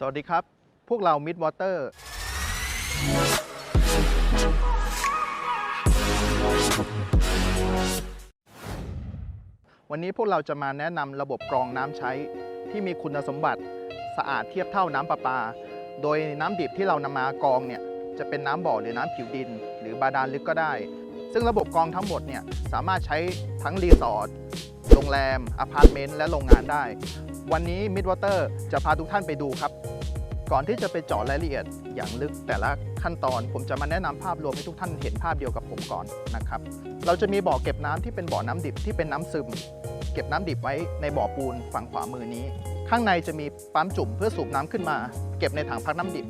สวัสดีครับ พวกเรา Mid Water วันนี้พวกเราจะมาแนะนำระบบกรองน้ำใช้ ที่มีคุณสมบัติสะอาดเทียบเท่าน้ำประปา โดยน้ำดิบที่เรานำมากรองเนี่ยจะเป็นน้ำบ่อหรือน้ำผิวดิน หรือบาดาลลึกก็ได้ ซึ่งระบบกรองทั้งหมดเนี่ยสามารถใช้ทั้งรีสอร์ทโรงแรมอพาร์ตเมนต์และโรงงานได้ วันนี้ Midwater จะพาทุกท่านไปดูครับ ก่อนที่จะไปเจาะรายละเอียดอย่างลึกแต่ละขั้นตอนผมจะมาแนะนำภาพรวมให้ทุกท่านเห็นภาพเดียวกับผมก่อนนะครับ เราจะมีบ่อเก็บน้ำที่เป็นบ่อน้ำดิบที่เป็นน้ำซึม เก็บน้ำดิบไว้ในบ่อปูนฝั่งขวามือนี้ ข้างในจะมีปั๊มจุ่มเพื่อสูบน้ำขึ้นมา เก็บในถังพักน้ำดิบ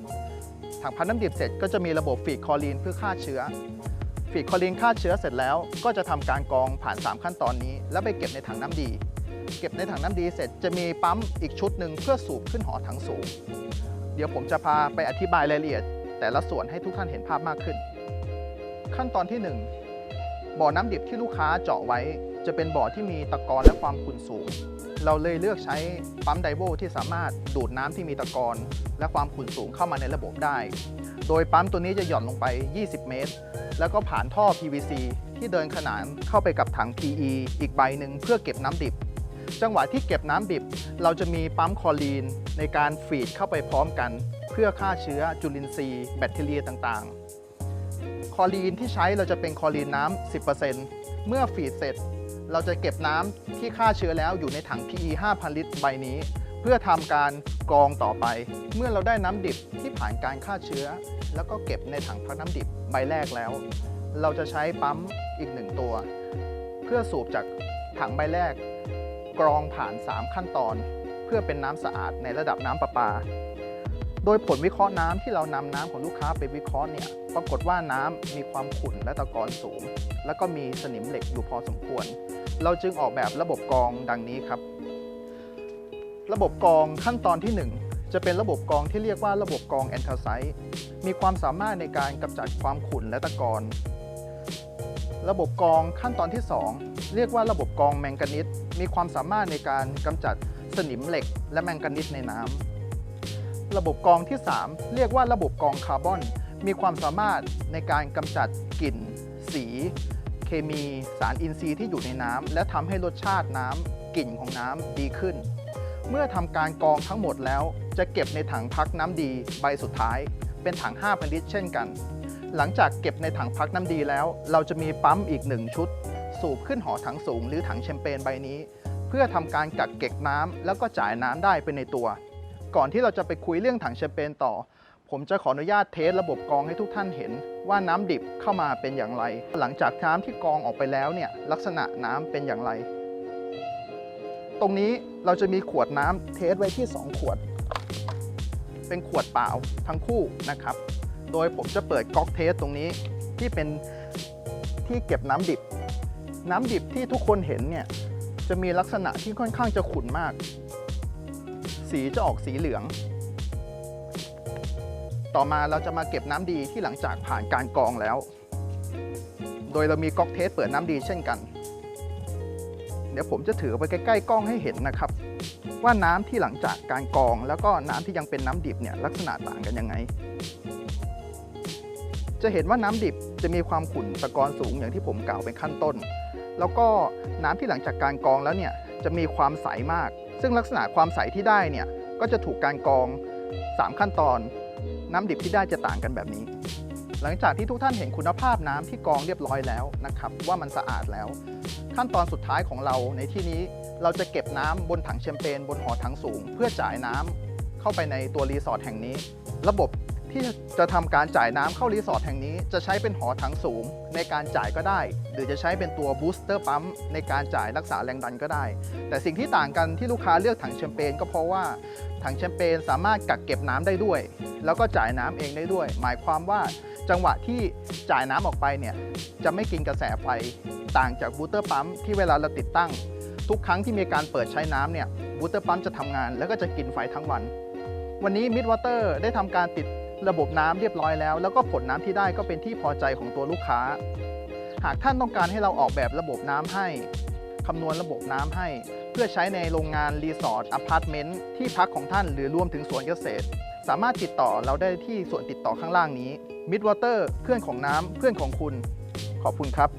ถังพักน้ำดิบเสร็จก็จะมีระบบฟีดคอรีนเพื่อฆ่าเชื้อฟีดคอรีนฆ่าเชื้อเสร็จแล้ว ก็จะทำการกรองผ่าน 3 ขั้นตอนนี้ แล้วไปเก็บในถังน้ำดี เก็บในถังน้ำดีเสร็จจะมีปั๊มอีกชุดหนึ่งเพื่อสูบขึ้นหอถังสูง เดี๋ยวผมจะพาไปอธิบายรายละเอียด แต่ละส่วนให้ทุกท่านเห็นภาพมากขึ้น ขั้นตอนที่ 1 บ่อน้ำดิบที่ลูกค้าเจาะไว้ จะเป็นบ่อที่มีตะกอนและความขุ่นสูง เราเลยเลือกใช้ปั๊มไดโวที่สามารถดูดน้ำที่มีตะกอนและความขุ่นสูงเข้ามาในระบบได้ โดยปั๊มตัวนี้จะหย่อนลงไป 20 เมตร แล้วก็ผ่านท่อ PVC ที่เดินขนานเข้าไปกับถัง PE อีกใบหนึ่งเพื่อเก็บน้ำดิบ จังหวะที่เก็บน้ำดิบ เราจะมีปั๊มคอรีนในการฟีดเข้าไปพร้อมกัน เพื่อฆ่าเชื้อจุลินทรีย์แบคทีเรียต่างๆ คอรีนที่ใช้เราจะเป็นคอรีนน้ำ10%เมื่อฟีดเสร็จ เราจะเก็บน้ำที่ฆ่าเชื้อแล้วอยู่ในถัง PE 5,000 ลิตรใบนี้ เพื่อทำการกรองต่อไป เมื่อเราได้น้ำดิบที่ผ่านการฆ่าเชื้อ แล้วก็เก็บในถังพักน้ำดิบใบแรกแล้ว เราจะใช้ปั๊มอีกหนึ่งตัว เพื่อสูบจากถังใบแรก กรองผ่าน 3 ขั้นตอน เพื่อเป็นน้ำสะอาดในระดับน้ำประปา โดยผลวิเคราะห์น้ำที่เรานำน้ำของลูกค้าไปวิเคราะห์เนี่ยปรากฏว่าน้ำมีความขุ่นและตะกอนสูง แล้วก็มีสนิมเหล็กอยู่พอสมควร เราจึงออกแบบระบบกรองดังนี้ครับ ระบบกรองขั้นตอนที่ 1จะเป็นระบบกรองที่เรียกว่าระบบกรองแอนทาไซต์มีความสามารถในการกำจัดความขุ่นและตะกอน ระบบกรองขั้นตอนที่ 2 เรียกว่าระบบกรองแมงกานิส มีความสามารถในการกำจัดสนิมเหล็ก และแมงกานิสในน้ำระบบกรองที่ 3 เรียกว่าระบบกรองคาร์บอน มีความสามารถในการกำจัดกลิ่น สี เคมีสารอินทรีย์ที่อยู่ในน้ำและทำให้รสชาติน้ำกลิ่นของน้ำดีขึ้น เมื่อทำการกรองทั้งหมดแล้ว จะเก็บในถังพักน้ำดีใบสุดท้าย เป็นถัง5,000ลิตรเช่นกันหลังจากเก็บในถังพักน้ำดีแล้ว เราจะมีปั๊มอีกหนึ่งชุด สูบขึ้นหอถังสูงหรือถังแชมเปญใบนี้ เพื่อทำการกักเก็บน้ำแล้วก็จ่ายน้ำได้ไปในตัว ก่อนที่เราจะไปคุยเรื่องถังแชมเปญต่อ ผมจะขออนุญาตเทสระบบกรองให้ทุกท่านเห็น ว่าน้ำดิบเข้ามาเป็นอย่างไร หลังจากน้ำที่กรองออกไปแล้วเนี่ยลักษณะน้ำเป็นอย่างไร ตรงนี้เราจะมีขวดน้ำเทสไว้ที่ 2 ขวด เป็นขวดเปล่าทั้งคู่นะครับ โดยผมจะเปิดก๊อกเทสตรงนี้ที่เป็นที่เก็บน้ำดิบ น้ำดิบที่ทุกคนเห็นเนี่ยจะมีลักษณะที่ค่อนข้างจะขุ่นมาก สีจะออกสีเหลือง ต่อมาเราจะมาเก็บน้ำดีที่หลังจากผ่านการกรองแล้ว โดยเรามีก๊อกเทสเปิดน้ำดีเช่นกัน เดี๋ยวผมจะถือไปใกล้ๆกล้องให้เห็นนะครับ ว่าน้ำที่หลังจากการกรอง แล้วก็น้ำที่ยังเป็นน้ำดิบเนี่ยลักษณะต่างกันยังไง จะเห็นว่าน้ำดิบจะมีความขุ่นตะกอนสูงอย่างที่ผมกล่าวเป็นขั้นต้น แล้วก็น้ำที่หลังจากการกรองแล้วเนี่ยจะมีความใสมาก ซึ่งลักษณะความใสที่ได้เนี่ยก็จะถูกการกรอง 3 ขั้นตอน น้ำดิบที่ได้จะต่างกันแบบนี้ หลังจากที่ทุกท่านเห็นคุณภาพน้ำที่กรองเรียบร้อยแล้วนะครับว่ามันสะอาดแล้ว ขั้นตอนสุดท้ายของเราในที่นี้เราจะเก็บน้ำบนถังแชมเปญบนหอถังสูง เพื่อจ่ายน้ำเข้าไปในตัวรีสอร์ทแห่งนี้ ระบบ ที่จะทำการจ่ายน้ำเข้ารีสอร์ทแห่งนี้ จะใช้เป็นหอถังสูงในการจ่ายก็ได้ หรือจะใช้เป็นตัวบูสเตอร์ปั๊มในการจ่ายรักษาแรงดันก็ได้ แต่สิ่งที่ต่างกันที่ลูกค้าเลือกถังแชมเปญก็เพราะว่าถังแชมเปญสามารถกักเก็บน้ำได้ด้วย แล้วก็จ่ายน้ำเองได้ด้วย หมายความว่าจังหวะที่จ่ายน้ำออกไปเนี่ยจะไม่กินกระแสไฟต่างจากบูสเตอร์ปั๊มที่เวลาเราติดตั้ง ทุกครั้งที่มีการเปิดใช้น้ำเนี่ยบูสเตอร์ปั๊มจะทำงาน แล้วก็จะกินไฟทั้งวันวันนี้ Midwater ได้ทำการติด ระบบน้ำเรียบร้อยแล้ว แล้วก็ผลน้ำที่ได้ก็เป็นที่พอใจของตัวลูกค้า หากท่านต้องการให้เราออกแบบระบบน้ำให้คำนวณระบบน้ำให้ เพื่อใช้ในโรงงานรีสอร์ทอพาร์ตเมนต์ที่พักของท่านหรือรวมถึงสวนเกษตร สามารถติดต่อเราได้ที่ส่วนติดต่อข้างล่างนี้ Midwater เพื่อนของน้ำเพื่อนของคุณ ขอบคุณครับ